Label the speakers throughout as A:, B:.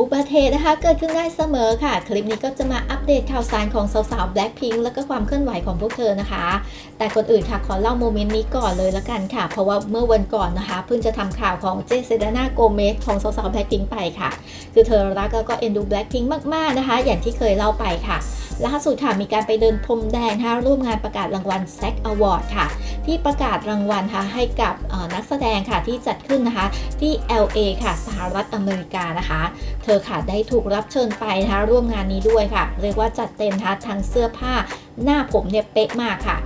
A: อุบัติเหตุนะคะเกิดขึ้นได้เสมอค่ะ คลิปนี้ก็จะมาอัปเดตข่าวสารของสาวๆ Blackpink แล้วก็ความเคลื่อนไหวของพวกเธอนะคะ แต่คนอื่นค่ะขอเล่าโมเมนต์นี้ก่อนเลยละกันค่ะ เพราะว่าเมื่อวันก่อนนะคะเพิ่งจะทำข่าวของเจเซดานาโกเมสของสาวๆ Blackpink ไปค่ะ คือเธอรักแล้วก็เอ็นดู Blackpink มากๆนะคะ อย่างที่เคยเล่าไปค่ะ ล่าสุดค่ะมีการไปเดินพรมแดงนะคะร่วมงานประกาศรางวัล SAG Award ค่ะ ที่ประกาศรางวัลค่ะให้กับนักแสดงค่ะที่จัดขึ้นนะคะที่ LA ค่ะสหรัฐอเมริกานะคะ เธอค่ะได้ถูกรับเชิญไปนะคะร่วมงานนี้ด้วยค่ะ เรียกว่าจัดเต็มนะคะทั้งเสื้อผ้าหน้าผมเนี่ยเป๊ะมากค่ะ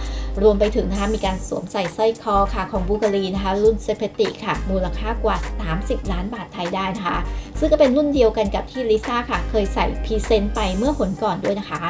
A: รวมไปถึงนะคะมีการสวมใส่สร้อยคอค่ะของบูการีนะคะ รุ่นเซเพติค่ะ มูลค่ากว่า 30 ล้านบาทไทยได้นะคะ ซึ่งก็เป็นรุ่นเดียวกันกับที่ลิซ่าค่ะ เคยใส่พรีเซนต์ไปเมื่อหนก่อนด้วยนะคะ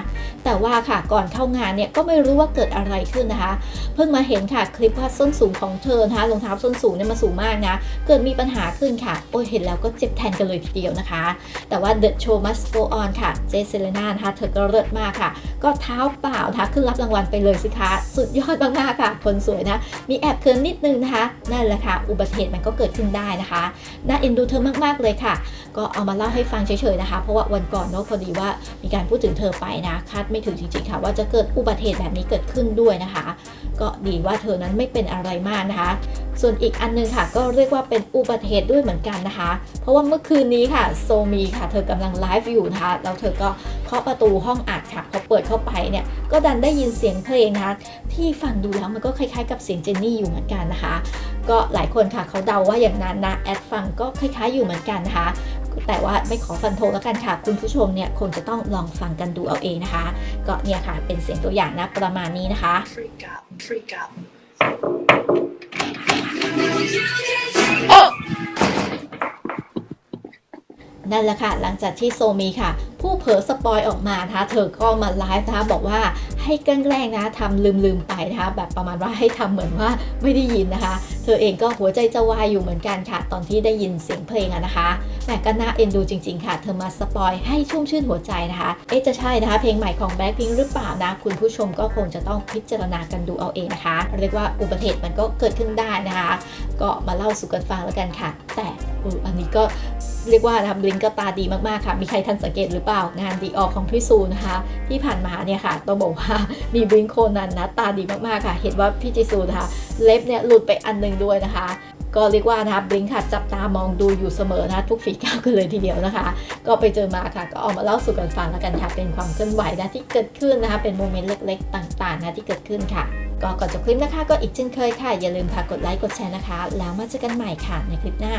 A: แต่ว่าค่ะก่อนเข้างานเนี่ยก็ไม่รู้ว่าเกิดอะไรขึ้นนะคะ เพิ่งมาเห็นค่ะคลิปว่าส้นสูงของเธอนะคะรองเท้าส้นสูงเนี่ยมาสูงมากนะเกิดมีปัญหาขึ้นค่ะโอ้ยเห็นแล้วก็เจ็บแทนกันเลยทีเดียวนะคะ แต่ว่า The Show Must Go On ค่ะเจเซเลนานะคะเธอก็เลิศมากค่ะ ก็เท้าเปล่านะคะขึ้นรับรางวัลไปเลยสิคะสุดยอดมากๆค่ะ คนสวยนะ มีแอบเคินนิดนึงนะคะ นั่นแหละค่ะ อุบัติเหตุมันก็เกิดขึ้นได้นะคะ น่าเอ็นดูเธอมากๆเลยค่ะ ก็เอามาเล่าให้ฟังเฉยๆนะคะ เพราะว่าวันก่อนเนาะพอดีว่ามีการพูดถึงเธอไปนะ คาดไม่ถึงจริงๆค่ะ ว่าจะเกิดอุบัติเหตุแบบนี้เกิดขึ้นด้วยนะคะ ก็ดีว่าเธอนั้นไม่เป็นอะไรมากนะคะ ส่วนอีกอันนึงค่ะ ก็เรียกว่าเป็นอุบัติเหตุด้วยเหมือนกันนะคะ เพราะว่าเมื่อคืนนี้ค่ะโซมีค่ะ เธอกำลังไลฟ์อยู่นะคะแล้วเธอก็เคาะประตูห้องอัดค่ะพอเปิดเข้าไปเนี่ยก็ดันได้ยินเสียงเพลงนะคะที่ฟังดูแล้วมันก็คล้ายๆ กับเสียงเจนนี่อยู่เหมือนกันนะคะ ก็หลายคนค่ะเขาเดาว่าอย่างนั้นนะแอดฟังก็คล้ายๆอยู่เหมือนกันนะคะแต่ว่าไม่ขอฟันธงแล้วกันค่ะ คุณผู้ชมเนี่ยคงจะต้องลองฟังกันดูเอาเองนะคะ ก็เนี่ยค่ะเป็นเสียงตัวอย่างนะประมาณนี้นะคะ
B: freak out, freak Oh!
A: นั่นแหละค่ะ หลังจากที่โซมีค่ะ ผู้เผยสปอยออกมานะคะเธอก็มาไลฟ์นะคะบอกว่าให้แกล้งนะทำลืมๆไปนะคะแบบประมาณว่าให้ทำเหมือนว่าไม่ได้ยินนะคะ เธอเองก็หัวใจจะวายอยู่เหมือนกันค่ะ ตอนที่ได้ยินเสียงเพลงอะนะคะแต่ก็น่าเอ็นดูจริง ๆ ค่ะ เธอมาสปอยให้ชุ่มชื่นหัวใจนะคะเอ๊ะจะใช่นะคะ เพลงใหม่ของ Blackpink หรือเปล่านะ คุณผู้ชมก็คงจะต้องพิจารณากันดูเอาเองนะคะ เรียกว่าอุบัติเหตุมันก็เกิดขึ้นได้นะคะ ก็มาเล่าสู่กันฟังแล้วกันค่ะ แต่อันนี้ก็ เรียกว่านะคะบลิงก็ตาดีมากๆค่ะ มีใครทันสังเกตหรือเปล่างานดีออกของพี่ซูนะคะ ที่ผ่านมาเนี่ยค่ะต้องบอกว่ามีบลิงโคนันนะตาดีมากๆค่ะ เห็นว่าพี่จีซูนะคะเล็บเนี่ยหลุดไปอันหนึงด้วยนะคะก็เรียกว่านะคะบลิงค่ะจับตามองดูอยู่เสมอนะคะทุกฝีก้าวกันเลยทีเดียวนะคะ ก็ไปเจอมาค่ะ ก็เอามาเล่าสู่กันฟังแล้วกันค่ะ เป็นความเคลื่อนไหวนะที่เกิดขึ้นนะคะ เป็นโมเมนต์เล็กๆ ต่างๆนะที่เกิดขึ้นค่ะ ก็ก่อนจบคลิปนะคะ ก็อีกเช่นเคยค่ะ อย่าลืมค่ะกดไลค์กดแชร์นะคะ แล้วมาเจอกันใหม่ค่ะในคลิปหน้า